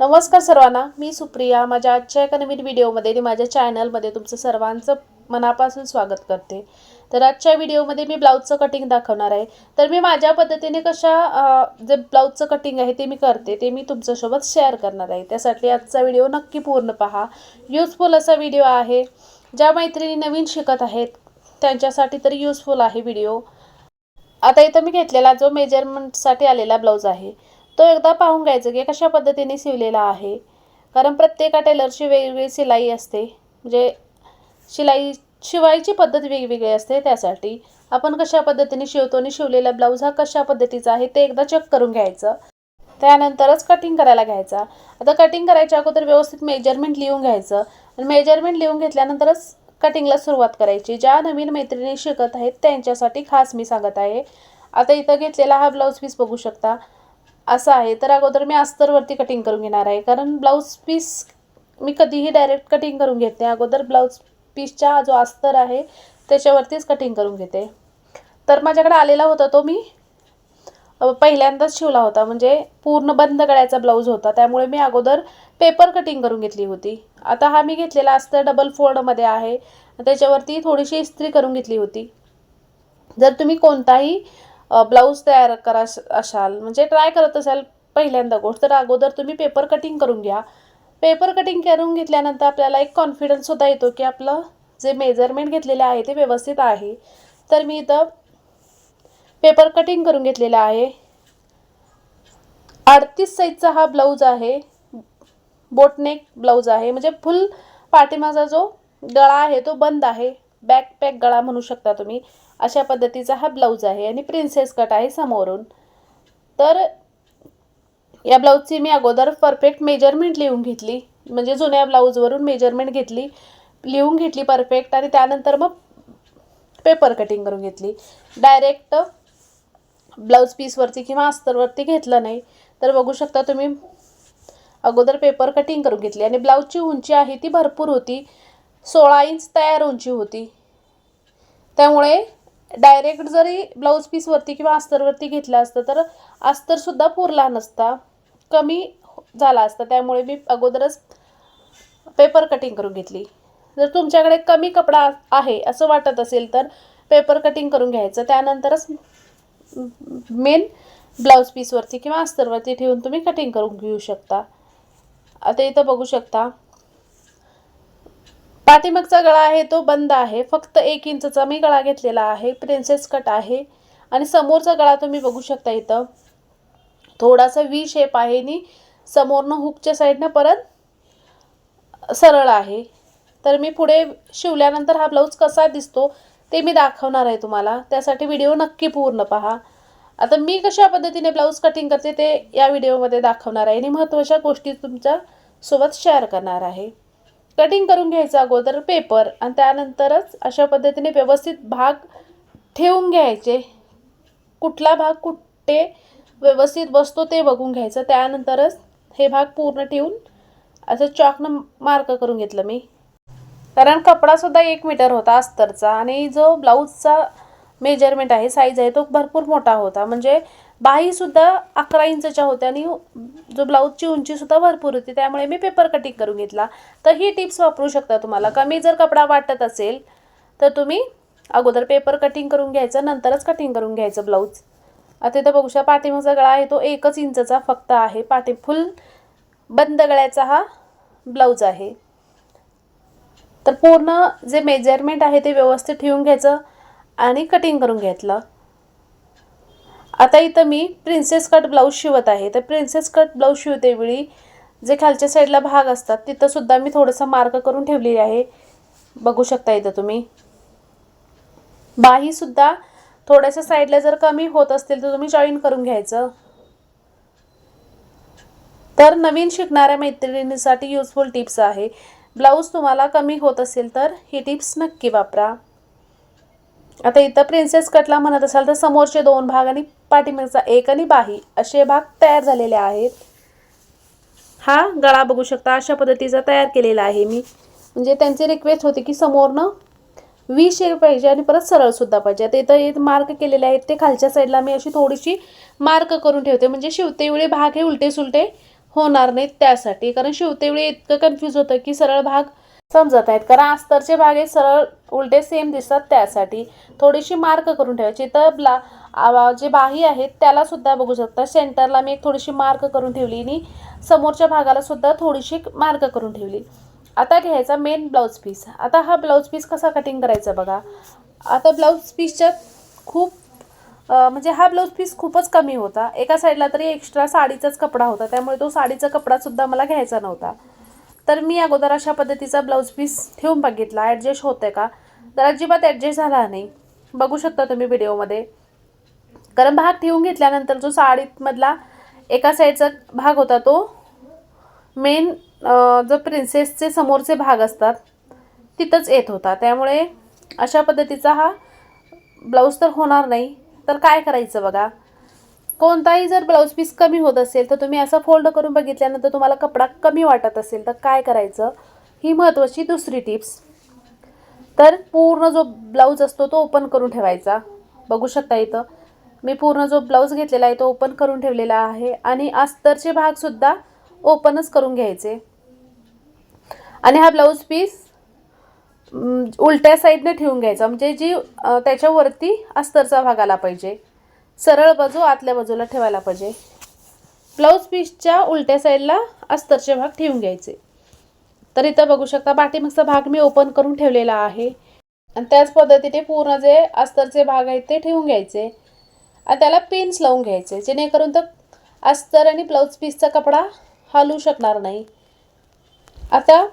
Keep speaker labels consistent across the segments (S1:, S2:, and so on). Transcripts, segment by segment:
S1: नमस्कार सर्वांना मी सुप्रिया. माझ्या आजच्या एका नवीन व्हिडिओमध्ये आणि माझ्या चॅनलमध्ये तुमचं सर्वांचं मनापासून स्वागत करते. तर आजच्या व्हिडिओमध्ये मी ब्लाऊजचं कटिंग दाखवणार आहे. तर मी माझ्या पद्धतीने कशा जे ब्लाऊजचं कटिंग आहे ते मी करते ते मी तुमच्यासोबत शेअर करणार आहे. त्यासाठी आजचा व्हिडिओ नक्की पूर्ण पहा. युजफुल असा व्हिडिओ आहे. ज्या मैत्रिणी नवीन शिकत आहेत त्यांच्यासाठी तरी युजफुल आहे व्हिडिओ. आता इथं मी घेतलेला जो मेजरमेंटसाठी आलेला ब्लाऊज आहे. तो एकदा पाहून घ्यायचं की कशा पद्धतीने शिवलेला आहे. कारण प्रत्येका टेलरची वेगवेगळी शिलाई असते. म्हणजे शिलाई शिवायची पद्धत वेगवेगळी असते त्यासाठी. आपण कशा पद्धतीने शिवतो आणि शिवलेला ब्लाऊज हा कशा पद्धतीचा आहे ते एकदा चेक करून घ्यायचं. त्यानंतरच कटिंग करायला घ्यायचा. आता कटिंग करायच्या अगोदर व्यवस्थित मेजरमेंट लिहून घ्यायचं. आणि मेजरमेंट लिहून घेतल्यानंतरच कटिंगला सुरुवात करायची. ज्या नवीन मैत्रिणी शिकत आहेत त्यांच्यासाठी खास मी सांगत आहे. आता इथं घेतलेला हा ब्लाऊज पीस बघू शकता. असं आहे तर अगोदर मी अस्तरवरती कटिंग करून घेणार आहे. कारण ब्लाऊज पीस मी कधीही डायरेक्ट कटिंग करून घेत. नाही अगोदर ब्लाऊज पीसचा जो अस्तर आहे त्याच्यावरतीच कटिंग करून घेते. तर माझ्याकडे आलेला होता तो मी पहिल्यांदाच शिवला होता. म्हणजे पूर्ण बंद गळ्याचा ब्लाऊज होता. त्यामुळे मी अगोदर पेपर कटिंग करून घेतली होती. आता हा मी घेतलेला अस्तर डबल फोल्डमध्ये आहे. त्याच्यावरती थोडीशी इस्त्री करून घेतली होती. जर तुम्ही कोणताही ब्लाऊज तयार करा असाल म्हणजे ट्राय करत असाल पहिल्यांदा गोष्ट तर अगोदर तुम्ही पेपर कटिंग करून घ्या. पेपर कटिंग करून घेतल्यानंतर आपल्याला एक कॉन्फिडन्ससुद्धा येतो की आपलं जे मेजरमेंट घेतलेले आहे ते व्यवस्थित आहे. तर मी इथं पेपर कटिंग करून घेतलेला आहे. अडतीस साईजचा हा ब्लाऊज आहे. बोटनेक ब्लाऊज आहे. म्हणजे फुल पाठीमागचा जो गळा आहे तो बंद आहे. बॅक पॅक गळा म्हणू शकता तुम्ही. अशा पद्धतीचा हा ब्लाऊज आहे आणि प्रिन्सेस कट आहे समोरून. तर या ब्लाऊजची मी अगोदर परफेक्ट मेजरमेंट लिहून घेतली. म्हणजे जुन्या ब्लाऊजवरून मेजरमेंट घेतली. लिहून घेतली परफेक्ट आणि त्यानंतर मग पेपर कटिंग करून घेतली. डायरेक्ट ब्लाऊज पीसवरती किंवा अस्तरवरती घेतलं नाही. तर बघू शकता तुम्ही अगोदर पेपर कटिंग करून घेतली आणि ब्लाऊजची उंची आहे ती भरपूर होती. सोळा इंच तयार उंची होती. त्यामुळे डायरेक्ट जरी ब्लाऊज पीसवरती किंवा अस्तरवरती घेतलं असतं तर अस्तरसुद्धा पुरला नसता कमी झाला असता. त्यामुळे मी अगोदरच पेपर कटिंग करून घेतली. जर तुमच्याकडे कमी कपडा आहे असं वाटत असेल तर पेपर कटिंग करून घ्यायचं. त्यानंतरच मेन ब्लाऊज पीसवरती किंवा अस्तरवरती ठेवून तुम्ही कटिंग करून घेऊ शकता. आता इथं बघू शकता. पाठीमागचा गळा आहे तो बंद आहे. फक्त एक इंचचा मी गळा घेतलेला आहे. प्रिन्सेस कट आहे. आणि समोरचा गळा तुम्ही बघू शकता इथं. थोडासा वी शेप आहे आणि समोरनं हुकच्या साईडनं परत सरळ आहे. तर मी पुढे शिवल्यानंतर हा ब्लाऊज कसा दिसतो ते मी दाखवणार आहे तुम्हाला. त्यासाठी व्हिडिओ नक्की पूर्ण पहा. आता मी कशा पद्धतीने ब्लाऊज कटिंग करते ते या व्हिडिओमध्ये दाखवणार आहे. आणि महत्त्वाच्या गोष्टी तुमच्यासोबत शेअर करणार आहे. कटिंग करून घ्यायचं अगोदर पेपर आणि त्यानंतरच अशा पद्धतीने व्यवस्थित भाग ठेवून घ्यायचे. कुठला भाग कुठे व्यवस्थित बसतो ते बघून घ्यायचं. त्यानंतरच हे भाग पूर्ण ठेवून असं चॉकनं मार्क करून घेतलं मी. कारण कपडासुद्धा एक मीटर होता अस्तरचा आणि जो ब्लाऊजचा मेजरमेंट आहे साईज आहे तो भरपूर मोठा होता. म्हणजे बाहीसुद्धा अकरा इंचच्या होत्या आणि जो ब्लाऊजची उंचीसुद्धा भरपूर होती त्यामुळे मी पेपर कटिंग करून घेतला. तर ही टिप्स वापरू शकता तुम्हाला. कमी जर कपडा वाटत असेल तर तुम्ही अगोदर पेपर कटिंग करून घ्यायचं नंतरच कटिंग करून घ्यायचं ब्लाऊज. आता इथं बघूशा पाठीमागचा गळा आहे तो एकच इंचचा फक्त आहे. पाठी फुल बंद गळ्याचा हा ब्लाऊज आहे. तर पूर्ण जे मेजरमेंट आहे ते व्यवस्थित ठेवून घ्यायचं आणि कटिंग करून घेतलं. आता इथं मी प्रिन्सेस कट ब्लाऊज शिवत आहे. तर प्रिन्सेस कट ब्लाऊज शिवतेवेळी जे खालच्या साईडला भाग असतात तिथंसुद्धा मी थोडंसं मार्क करून ठेवलेली आहे. बघू शकता इथं तुम्ही. बाहीसुद्धा थोड्याशा साईडला जर कमी होत असतील तर तुम्ही जॉईन करून घ्यायचं. तर नवीन शिकणाऱ्या मैत्रिणींसाठी युजफुल टिप्स आहे. ब्लाऊज तुम्हाला कमी होत असेल तर ही टिप्स नक्की वापरा. आता इथं प्रिन्सेस कटला म्हणत असाल तर समोरचे दोन भाग आणि पाठीमागचा एक आणि बाही असे भाग तयार झालेले आहेत. हा गळा बघू शकता अशा पद्धतीचा तयार केलेला आहे मी. म्हणजे त्यांची रिक्वेस्ट होती की समोरनं वी शेप पाहिजे आणि परत सरळसुद्धा पाहिजे. ते इथं हे मार्क केलेले आहेत ते खालच्या साईडला मी अशी थोडीशी मार्क करून ठेवते. म्हणजे शिवतेवेळी भाग हे उलटे सुलटे होणार नाहीत त्यासाठी. कारण शिवतेवेळी इतकं कन्फ्यूज होतं की सरळ भाग समजत आहेत कारण अस्तरचे भाग हे सरळ उलटे सेम दिसतात त्यासाठी. थोडीशी मार्क करून ठेवायची. तर ब्ला जे बाही आहेत त्याला सुद्धा बघू शकता. सेंटरला मी एक थोडीशी मार्क करून ठेवली आणि समोरच्या भागाला सुद्धा थोडीशी मार्क करून ठेवली. आता घ्यायचा मेन ब्लाऊज पीस आता हा ब्लाऊज पीस कसा कटिंग करायचा बघा. आता ब्लाऊज पीसच्या खूप म्हणजे हा ब्लाऊज पीस खूपच कमी होता. एका साईडला तरी एक्स्ट्रा साडीचाच कपडा होता. त्यामुळे तो साडीचा कपडासुद्धा मला घ्यायचा नव्हता. तर मी अगोदर अशा पद्धतीचा ब्लाऊज पीस ठेवून बघितला. ॲडजस्ट होतं का? तर अजिबात ॲडजस्ट झाला नाही. बघू शकता तुम्ही व्हिडिओमध्ये कारण भाग ठेवून घेतल्यानंतर जो साडीमधला एका साईडचा भाग होता तो मेन जो प्रिन्सेसचे समोरचे भाग असतात तिथंच येत होता. त्यामुळे अशा पद्धतीचा हा ब्लाऊज तर होणार नाही. तर काय करायचं बघा? कोणताही जर ब्लाऊज पीस कमी होत असेल तर तुम्ही असं फोल्ड करून बघितल्यानंतर तुम्हाला कपडा कमी वाटत असेल तर काय करायचं? ही महत्त्वाची दुसरी टिप्स तर पूर्ण जो ब्लाऊज असतो तो ओपन करून ठेवायचा. बघू शकता इथं. मी पूर्ण जो ब्लाऊज घेतलेला आहे तो ओपन करून ठेवलेला आहे आणि अस्तरचे भागसुद्धा ओपनच करून घ्यायचे. आणि हा ब्लाऊज पीस उलट्या साईडने ठेवून घ्यायचा. म्हणजे जी त्याच्यावरती अस्तरचा भाग आला पाहिजे. सरळ बाजू आतल्या बाजूला ठेवायला पाहिजे. ब्लाऊज पीसच्या उलट्या साईडला अस्तरचे भाग ठेवून घ्यायचे. तर इथं बघू शकता पाठीमागचा भाग मी ओपन करून ठेवलेला आहे. आणि त्याच पद्धतीने पूर्ण जे अस्तरचे भाग आहेत ते ठेवून घ्यायचे. आणि त्याला पिन्स लावून घ्यायचे जेणेकरून तर अस्तर आणि ब्लाऊज पीसचा कपडा हलू शकणार नाही. आता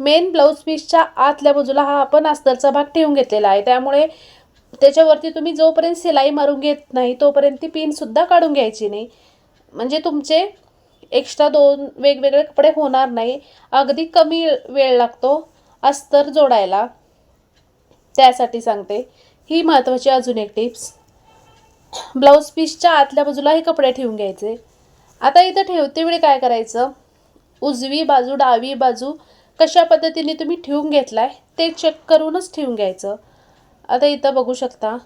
S1: मेन ब्लाऊज पीसच्या आतल्या बाजूला हा आपण अस्तरचा भाग ठेवून घेतलेला आहे. त्यामुळे त्याच्यावरती तुम्ही जोपर्यंत सिलाई मारून घेत नाही तोपर्यंत ती पिनसुद्धा काढून घ्यायची नाही. म्हणजे तुमचे एक्स्ट्रा दोन वेगवेगळे कपडे होणार नाही. अगदी कमी वेळ लागतो अस्तर जोडायला. त्यासाठी सांगते. ही महत्त्वाची अजून एक टिप्स ब्लाऊज पीसच्या आतल्या बाजूला हे कपडे ठेवून घ्यायचे. आता इथं ठेवते वेळी काय करायचं? उजवी बाजू डावी बाजू कशा पद्धतीने तुम्ही ठेवून घेतलाय ते चेक करूनच ठेवून घ्यायचं. आता इथं बघू शकता.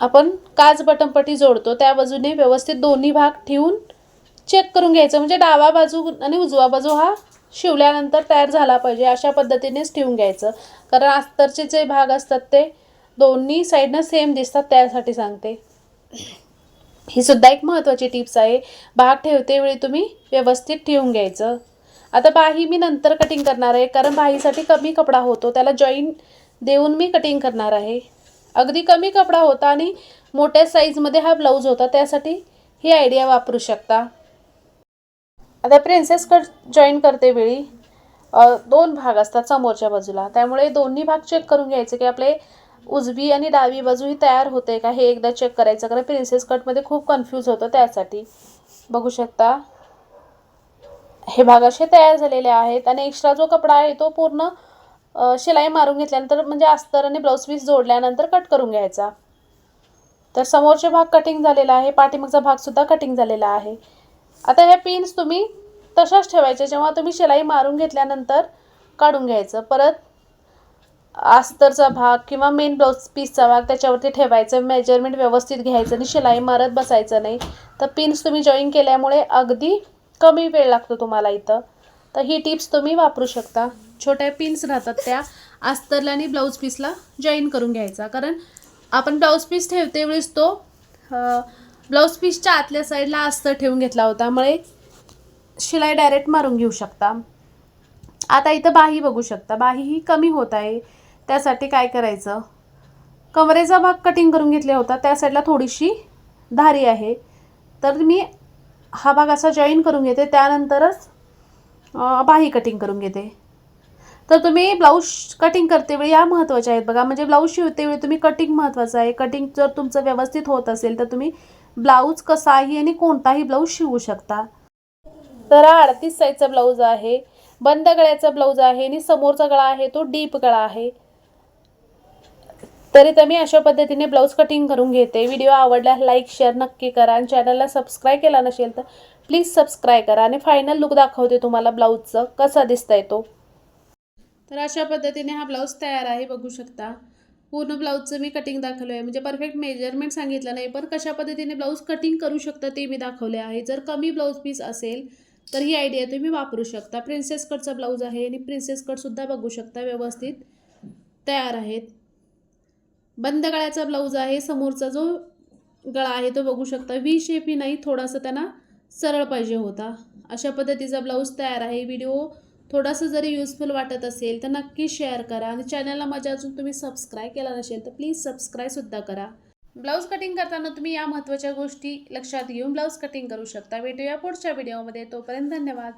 S1: आपण काच बटनपट्टी जोडतो त्या बाजूने व्यवस्थित दोन्ही भाग ठेवून चेक करून घ्यायचं. म्हणजे डावा बाजू आणि उजवा बाजू हा शिवल्यानंतर तयार झाला पाहिजे अशा पद्धतीनेच ठेवून घ्यायचं. कारण अस्तरचे जे भाग असतात ते दोन्ही साईडनं सेम दिसतात त्यासाठी सांगते. ही सुद्धा एक महत्त्वाची टिप्स आहे. भाग ठेवते वेळी तुम्ही व्यवस्थित ठेवून घ्यायचं. आता बाही मी नंतर कटिंग करणार आहे कारण बाहीसाठी कमी कपडा होतो त्याला जॉईन देऊन मी कटिंग करणार आहे. अगदी कमी कपडा होता आणि मोठ्या साईजमध्ये हा ब्लाऊज होता त्यासाठी ही आयडिया वापरू शकता. आता प्रिन्सेस कट जॉईन करते वेळी दोन भाग असतात समोरच्या बाजूला. त्यामुळे दोन्ही भाग चेक करून घ्यायचे की आपले उजवी आणि डावी बाजू ही तयार होते का हे एकदा चेक करायचं कारण प्रिन्सेस कटमध्ये खूप कन्फ्यूज होतं त्यासाठी. बघू शकता. हे भाग असे तयार झालेले आहेत आणि एक्स्ट्रा जो कपडा आहे तो पूर्ण शिलाई मारून घेतल्यानंतर म्हणजे अस्तर आणि ब्लाऊज पीस जोडल्यानंतर कट करून घ्यायचा. तर समोरचे भाग कटिंग झालेला आहे पाठीमागचा भागसुद्धा कटिंग झालेला आहे. आता ह्या पिन्स तुम्ही तशाच ठेवायच्या जेव्हा तुम्ही शिलाई मारून घेतल्यानंतर काढून घ्यायचं. परत आस्तरचा भाग किंवा मेन ब्लाऊज पीसचा भाग त्याच्यावरती ठेवायचं मेजरमेंट व्यवस्थित घ्यायचं आणि शिलाई मारत बसायचं नाही. तर पिन्स तुम्ही जॉईन केल्यामुळे अगदी कमी वेळ लागतो तुम्हाला इथं. तर ही टिप्स तुम्ही वापरू शकता. छोट्या पिन्स राहतात त्या अस्तरला आणि ब्लाऊज पीसला जॉईन करून घ्यायचा. कारण आपण ब्लाऊज पीस ठेवते वेळेस तो ब्लाऊज पीसच्या आतल्या साईडला अस्तर ठेवून घेतला होता. त्यामुळे शिलाई डायरेक्ट मारून घेऊ शकता. आता इथं बाही बघू शकता. बाही ही कमी होत आहे. त्यासाठी काय करायचं? कमरेचा भाग कटिंग करून घेतला होता. त्या साईडला थोडीशी धारी आहे. तर मी हा भाग असा जॉईन करून घेते. त्यानंतरच बाही कटिंग करून घेते. तर तुम्ही ब्लाऊज कटिंग करते वेळी या महत्त्वाच्या आहेत बघा. म्हणजे ब्लाऊज शिवते वेळी तुम्ही कटिंग महत्त्वाचं आहे. कटिंग जर तुमचं व्यवस्थित होत असेल तर तुम्ही ब्लाऊज कसाही आणि कोणताही ब्लाऊज शिवू शकता. तर हा अडतीस साईजचा ब्लाऊज आहे. बंद गळ्याचा ब्लाऊज आहे आणि समोरचा गळा आहे तो डीप गळा आहे. तरी तर मी अशा पद्धतीने ब्लाऊज कटिंग करून घेते. व्हिडिओ आवडल्यास लाईक शेअर नक्की करा आणि चॅनलला सबस्क्राईब केला नसेल तर प्लीज सबस्क्राईब करा. आणि फायनल लुक दाखवते तुम्हाला ब्लाऊजचं कसा दिसतंय तो. तर अशा पद्धतीने हा ब्लाऊज तयार आहे बघू शकता. पूर्ण ब्लाऊजचं मी कटिंग दाखवलं आहे म्हणजे परफेक्ट मेजरमेंट सांगितलं नाही पण कशा पद्धतीने ब्लाऊज कटिंग करू शकता ते मी दाखवले आहे. जर कमी ब्लाऊज पीस असेल तर ही आयडिया तुम्ही वापरू शकता. प्रिन्सेस कटचा ब्लाऊज आहे आणि प्रिन्सेस कटसुद्धा बघू शकता व्यवस्थित तयार आहेत. बंद गळ्याचा ब्लाऊज आहे. समोरचा जो गळा आहे तो बघू शकता. वी शेपी नाही थोडासा त्यांना सरळ पाहिजे होता. अशा पद्धतीचा ब्लाऊज तयार आहे. व्हिडिओ थोडंसं जरी युजफुल वाटत असेल तर नक्की शेअर करा. आणि चॅनलला माझ्या अजून तुम्ही सबस्क्राईब केला नसेल तर प्लीज सबस्क्राईबसुद्धा करा. ब्लाऊज कटिंग करताना तुम्ही या महत्त्वाच्या गोष्टी लक्षात घेऊन ब्लाऊज कटिंग करू शकता. भेटूया पुढच्या व्हिडिओमध्ये तोपर्यंत धन्यवाद.